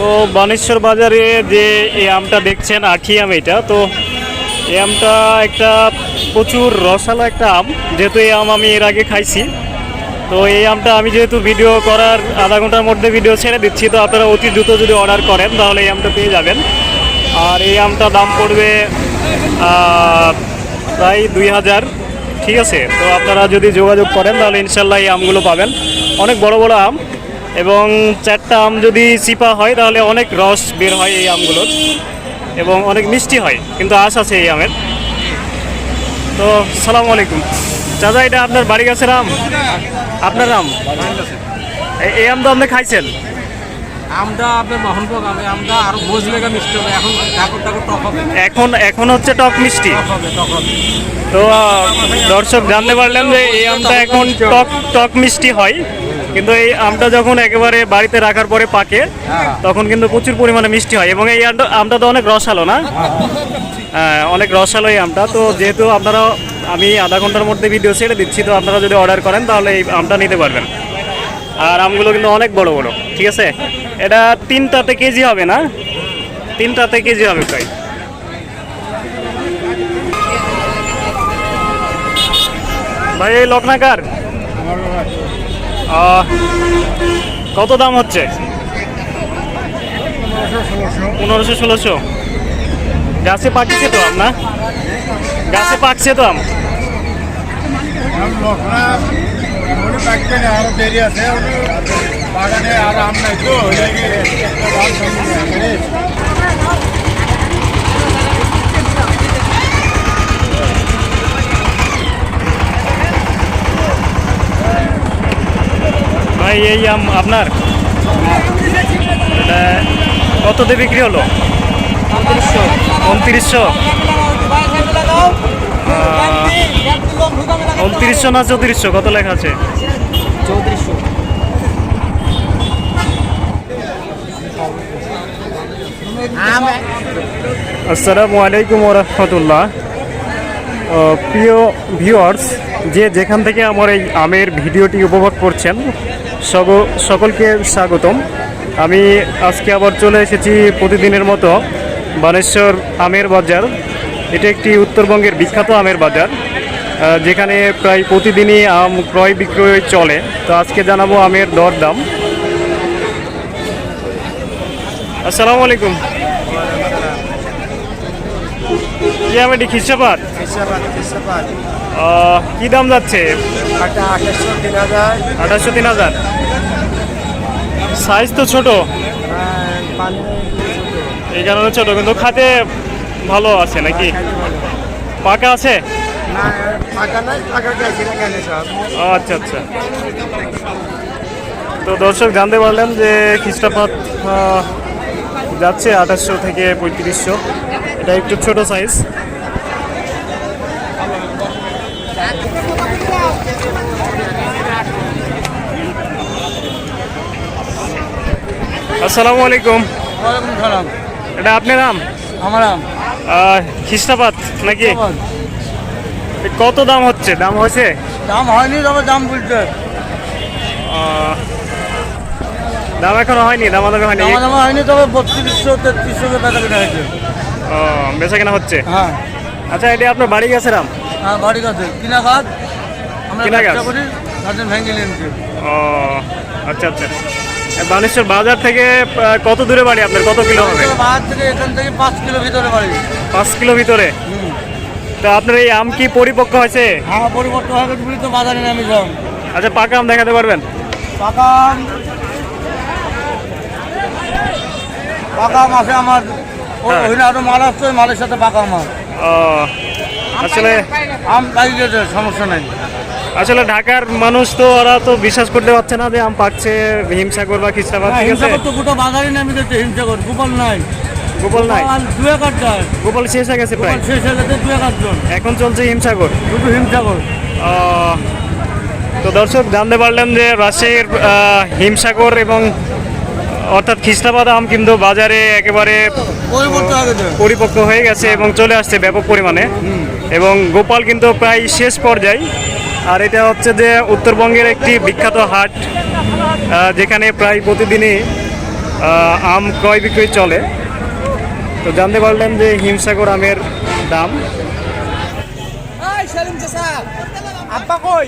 তো বানেশ্বর বাজারে যে এই আমটা দেখছেন, আখি আম এটা, তো এই আমটা একটা প্রচুর রসালো একটা আম, যেহেতু এই আম আমি এর আগে খাইছি। তো এই আমটা আমি যেহেতু ভিডিও করার আধা ঘণ্টার মধ্যে ভিডিও ছেড়ে দিচ্ছি, তো আপনারা অতি দ্রুত যদি অর্ডার করেন, তাহলে এই আমটা পেয়ে যাবেন। আর এই আমটা দাম পড়বে প্রায় দুই হাজার, ঠিক আছে? তো আপনারা যদি যোগাযোগ করেন, তাহলে ইনশাল্লাহ এই আমগুলো পাবেন। অনেক বড় বড় আম এবং চারটা আম যদি চিপা হয় তাহলে অনেক রস বের হয় এই আমগুলোর এবং অনেক মিষ্টি হয় কিন্তু আশ আছে এই আমের। তো সালাম আলাইকুম। চাচা এটা আপনার বাড়ি গাছের আম? আপনার আম? এই আম তো আপনি খাইছেন? আমটা আপনার মোহনভোগ আমি আমটা আরও বোঝ লেগে মিষ্টি হবে। এখন ঠাকুর ঠাকুর টক হবে। এখন এখন হচ্ছে টক মিষ্টি। তো দর্শক জানতে পারলেন যে এই আমটা এখন টক টক মিষ্টি হয়। কিন্তু এই আমটা যখন একেবারে বাড়িতে রাখার পরে পাকে তখন কিন্তু প্রচুর পরিমাণে মিষ্টি হয়। এবং এই আমটা আমটা তো অনেক রসালো না? হ্যাঁ, অনেক রসালো এই আমটা। তো যেহেতু আপনারা আমি আধা ঘণ্টার মধ্যে ভিডিও ছেড়ে দিচ্ছি তো আপনারা যদি অর্ডার করেন তাহলে এই আমটা নিতে পারবেন। আর আমগুলো কিন্তু অনেক বড় বড় ঠিক আছে? এটা তিনটাতে কেজি হবে না? তিনটাতে কেজি হবে প্রায়। ভাই এই লকনাকার কত দাম হচ্ছে? পনেরোশো ষোলোশো। গাছে পাকছে তো আম, না? গাছে পাকছে তো আম। আরও আম তো ভাই এই আম আপনার? কততে বিক্রি হলো? উনত্রিশশো। উনত্রিশশো? না চৌত্রিশশো? কত লেখা আছে? চৌত্রিশশো। আসসালামু আলাইকুম রহমতুল্লাহ প্রিয় ভিউয়ার্স যে যেখান থেকে আমার এই আমের ভিডিওটি উপভোগ করছেন সকলকে স্বাগতম। আমি আজকে আবার চলে এসেছি প্রতিদিনের মতো বানেশ্বর আমের বাজার। এটা একটি উত্তরবঙ্গের বিখ্যাত আমের বাজার যেখানে প্রায় প্রতিদিনই আম ক্রয় বিক্রয় চলে। তো আজকে জানাব আমের দর দাম আসসালামু আলাইকুম। আম এটি খ্রিস্টাবাদ খ্রিস্টাবাদ খ্রিস্টাবাদ কি দাম যাচ্ছে? আঠাশশো তিন হাজার। আঠাশশো তিন হাজার। সাইজ তো ছোট। এই কারণে ছোট কিন্তু খাতে ভালো আছে নাকি? পাকা আছে? আচ্ছা আচ্ছা। তো দর্শক জানতে পারলেন যে খ্রিস্টাপাত যাচ্ছে আঠাশশো থেকে পঁয়ত্রিশশো। এটা একটু ছোট সাইজ আসসালামু আলাইকুম। সালাম। এটা আপনার নাম? আমার আম আহ, খ্রিস্টাপাত নাকি? কত দাম হচ্ছে? দাম হয়েছে? দাম হয়নি তবে দাম বলতে দাম এখনও হয়নি দামাদামি হয়নি? দামা দামা হয়নি তবে বত্রিশশো তেত্রিশশো বেচা কেনা হয়েছে। ও, বেচা কেনা হচ্ছে? হ্যাঁ। আচ্ছা এটা আপনার বাড়ি গেছে রাম? হ্যাঁ বাড়ি কাছে কিনা গাছ আমরা কিনা গাছ? ও আচ্ছা আচ্ছা। বানেশ্বর বাজার থেকে কত দূরে বাড়ি আপনার? কত কিলো হবে? থেকে এখান থেকে পাঁচ কিলো ভিতরে বাড়ি। পাঁচ কিলো ভিতরে? তো আপনার এই আম কি পরিপক্ক হয়েছে হ্যাঁ হয়ে গেছে তো বাজারে নামি যাও। আচ্ছা পাকা আম দেখাতে পারবেন? পাকা আম পাকা মাসে আমার। হ্যাঁ। ওইখানে আরও মাল আসছে মালের সাথে পাকা ও আসলে আম পাই সমস্যা নাই। আসলে ঢাকার মানুষ তো ওরা তো বিশ্বাস করতে পারছে না যে আম পাকছে হিমসাগর বা ঠিক আছে? তো গোটা বাজারে নামি গেছে হিংসাকর গোপাল নাই। গোপাল নাই? দু এক গোপাল শেষ হয়ে গেছে প্রায়? শেষ হয়ে গেছে দু এক আটজন এখন চলছে হিমসাগর? শুধু হিংসাকর আহ, তো দর্শক জানতে পারলেন যে রাজশাহীর হিমসাগর এবং অর্থাৎ খ্রিস্টাবাদ আম কিন্তু বাজারে একেবারে পরিপক্ক হয়ে গেছে এবং চলে আসছে ব্যাপক পরিমাণে। এবং গোপাল কিন্তু প্রায় শেষ পর্যায়ে। আর এটা হচ্ছে যে উত্তরবঙ্গের একটি বিখ্যাত হাট যেখানে প্রায় প্রতিদিনই আম ক্রয় বিক্রয় চলে। তো জানতে পারলেন যে হিমসাগর আমের দাম। আব্বা কই?